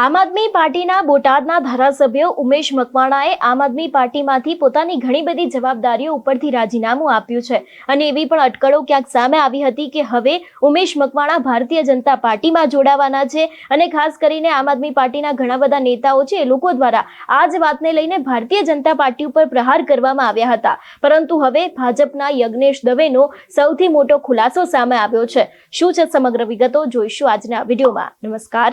આમ આદમી પાર્ટીના બોટાદના ધારાસભ્ય ઉમેશ મકવાણાએ આમ આદમી પાર્ટીમાંથી પોતાની ઘણી બધી જવાબદારીઓ ઉપરથી રાજીનામું આપ્યું છે. અને એવી પણ અટકળો ક્યાંક સામે આવી હતી કે હવે ઉમેશ મકવાણા ભારતીય જનતા પાર્ટીમાં જોડાવાના છે અને ખાસ કરીને આમ આદમી પાર્ટીના ઘણા બધા નેતાઓ છે એ લોકો દ્વારા આ જ વાતને લઈને ભારતીય જનતા પાર્ટી ઉપર પ્રહાર કરવામાં આવ્યા હતા. પરંતુ હવે ભાજપના યજ્ઞેશ દવેનો સૌથી મોટો ખુલાસો સામે આવ્યો છે. શું છે સમગ્ર વિગતો જોઈશું આજના વિડીયોમાં. નમસ્કાર.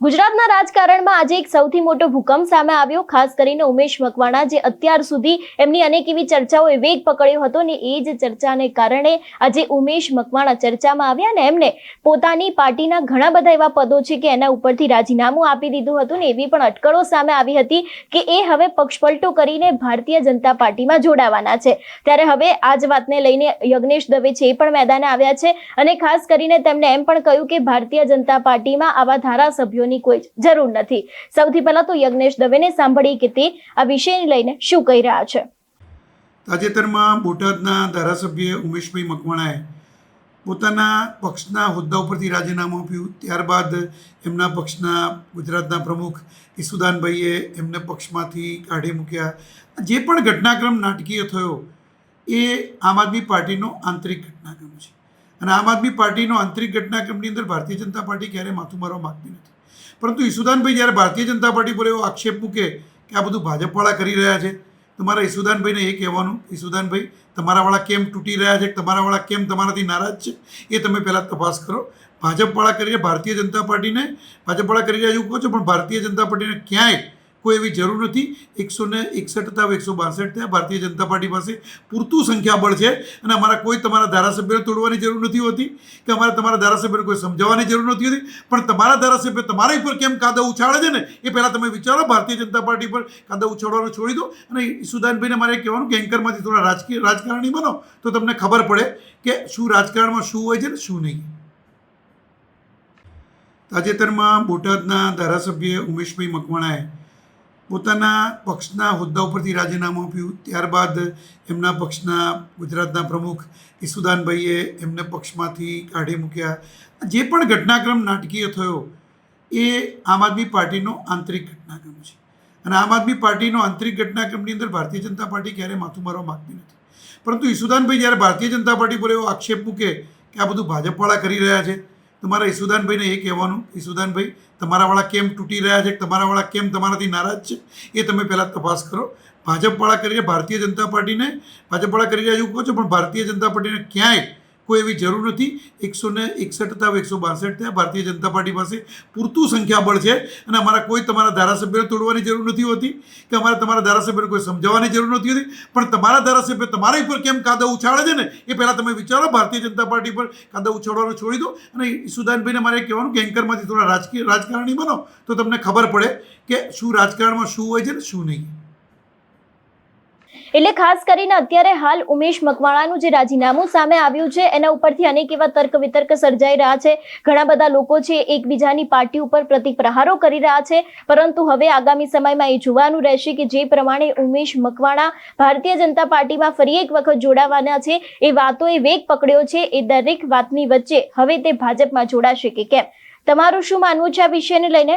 ગુજરાતના રાજકારણમાં આજે એક સૌથી મોટો ભૂકંપ સામે આવ્યો, ખાસ કરીને ઉમેશ મકવાણા, જે અત્યાર સુધી એમની અનેક એવી ચર્ચાઓએ વેગ પકડ્યો હતો ને એ જ ચર્ચાને કારણે આજે ઉમેશ મકવાણા ચર્ચામાં આવ્યા ને એમને પોતાની પાર્ટીના ઘણા બધા એવા પદો છે કે એના ઉપરથી રાજીનામું આપી દીધું હતું ને એવી પણ અટકળો સામે આવી હતી કે એ હવે પક્ષપલટો કરીને ભારતીય જનતા પાર્ટીમાં જોડાવાના છે. ત્યારે હવે આ જ વાતને લઈને યજ્ઞેશ દવે છે એ પણ મેદાને આવ્યા છે અને ખાસ કરીને તેમણે એમ પણ કહ્યું કે ભારતીય જનતા પાર્ટીમાં આવા ધારાસભ્યોની કોઈ જરૂર નથી. સૌથી પહેલા તો યજ્ઞેશ દવેને સાંભળી કે તે આ વિષયને લઈને શું કહી રહ્યા છે. તાજેતરમાં બોટાદના ધારાસભ્ય ઉમેશભાઈ મકવાણાએ પોતાના પક્ષના હોદ્દા ઉપરથી રાજીનામું આપ્યું. ત્યારબાદ એમના પક્ષના ગુજરાતના પ્રમુખ ઈસુદાનભાઈએ એમને પક્ષમાંથી કાઢી મૂક્યા. જે પણ ઘટનાક્રમ નાટકીય થયો, એ આમ આદમી પાર્ટીનો આંતરિક ઘટનાક્રમ છે. અને આમ આદમી પાર્ટીનો આંતરિક ઘટનાક્રમની અંદર ભારતીય જનતા પાર્ટી ક્યારેય માથું મારવા માગતી નથી. પરંતુ ઈસુદાનભાઈ જ્યારે ભારતીય જનતા પાર્ટી પર એવો આક્ષેપ મૂકે કે આ બધું ભાજપવાળા કરી રહ્યા છે તમારા ઈસુદાનભાઈને એ કહેવાનું, ઈસુદાનભાઈ, તમારાવાળા કેમ તૂટી રહ્યા છે? તમારાવાળા કેમ તમારાથી નારાજ છે? એ તમે પહેલાં તપાસ કરો. ભાજપવાળા કરીને ભારતીય જનતા પાર્ટીને, ભાજપવાળા કરી રહ્યા એવું કહો છો, પણ ભારતીય જનતા પાર્ટીને ક્યાંય કોઈ એવી જરૂર નથી. એકસો ને એકસઠ હતા એકસો બાસઠ થયા. ભારતીય જનતા પાર્ટી પાસે પૂરતું સંખ્યાબળ છે અને અમારા કોઈ તમારા ધારાસભ્યોને તોડવાની જરૂર નથી હોતી કે અમારે તમારા ધારાસભ્યોને કોઈ સમજાવવાની જરૂર નથી હોતી. પણ તમારા ધારાસભ્ય તમારા ઉપર કેમ કાદવ ઉછાળે છે ને? એ પહેલાં તમે વિચારો, ભારતીય જનતા પાર્ટી પર કાદવ ઉછાળવાનું છોડી દો. અને સુદાનભાઈને મારે કહેવાનું, કે એન્કરમાંથી થોડા રાજકીય, રાજકારણી બનો તો તમને ખબર પડે કે શું રાજકારણમાં શું હોય છે ને શું નહીં. તાજેતરમાં બોટાદના ધારાસભ્ય ઉમેશભાઈ મકવાણાએ પોતાના પક્ષના હોદ્દા ઉપરથી રાજીનામું આપ્યું. ત્યારબાદ એમના પક્ષના ગુજરાતના પ્રમુખ ઈસુદાનભાઈએ એમને પક્ષમાંથી કાઢી મૂક્યા. જે પણ ઘટનાક્રમ નાટકીય થયો, એ આમ આદમી પાર્ટીનો આંતરિક ઘટનાક્રમ છે. અને આમ આદમી પાર્ટીનો આંતરિક ઘટનાક્રમની અંદર ભારતીય જનતા પાર્ટી ક્યારેય માથું મારવા માગતી નથી. પરંતુ ઈસુદાનભાઈ જ્યારે ભારતીય જનતા પાર્ટી પર એવો આક્ષેપ મૂકે કે આ બધું ભાજપવાળા કરી રહ્યા છે તમારા ઈસુદાનભાઈને એ કહેવાનું, ઈસુદાનભાઈ, તમારાવાળા કેમ તૂટી રહ્યા છે? તમારાવાળા કેમ તમારાથી નારાજ છે? એ તમે પહેલાં તપાસ કરો. ભાજપવાળા કરીને ભારતીય જનતા પાર્ટીને, ભાજપવાળા કરી રહ્યા એવું કહો છો, પણ ભારતીય જનતા પાર્ટીને ક્યાંય કોઈ એવી જરૂર નથી. એકસો ને એકસઠ હતા એકસો બાસઠ થયા. ભારતીય જનતા પાર્ટી પાસે પૂરતું સંખ્યાબળ છે અને અમારા કોઈ તમારા ધારાસભ્યને તોડવાની જરૂર નથી હોતી કે અમારે તમારા ધારાસભ્યને કોઈ સમજાવવાની જરૂર નથી હોતી. પણ તમારા ધારાસભ્ય તમારા ઉપર કેમ કાદવ ઉછાળે છે ને? એ પહેલાં તમે વિચારો, ભારતીય જનતા પાર્ટી પર કાદવ ઉછાળવાનું છોડી દો. અને સુદાનભાઈને મારે કહેવાનું કે એન્કરમાંથી થોડા રાજકીય રાજકારણી બનો તો તમને ખબર પડે કે શું રાજકારણમાં શું હોય છે ને, શું નહીં. એટલે ખાસ કરીને અત્યારે હાલ ઉમેશ મકવાણાનું જે રાજીનામું સામે આવ્યું છે, એના ઉપરથી અનેક એવા તર્ક વિતર્ક સર્જાઈ રહ્યા છે. ઘણા બધા લોકો છે, એકબીજાની પાર્ટી ઉપર પ્રતિપ્રહારો કરી રહ્યા છે. પરંતુ હવે આગામી સમયમાં એ જોવાનું રહેશે કે જે પ્રમાણે ઉમેશ મકવાણા ભારતીય જનતા પાર્ટીમાં ફરી એક વખત જોડાવાના છે, એ વાતોએ વેગ પકડ્યો છે, એ દરેક વાતની વચ્ચે હવે તે ભાજપમાં જોડાશે કે કેમ? તમારું શું માનવું છે આ વિષયને લઈને?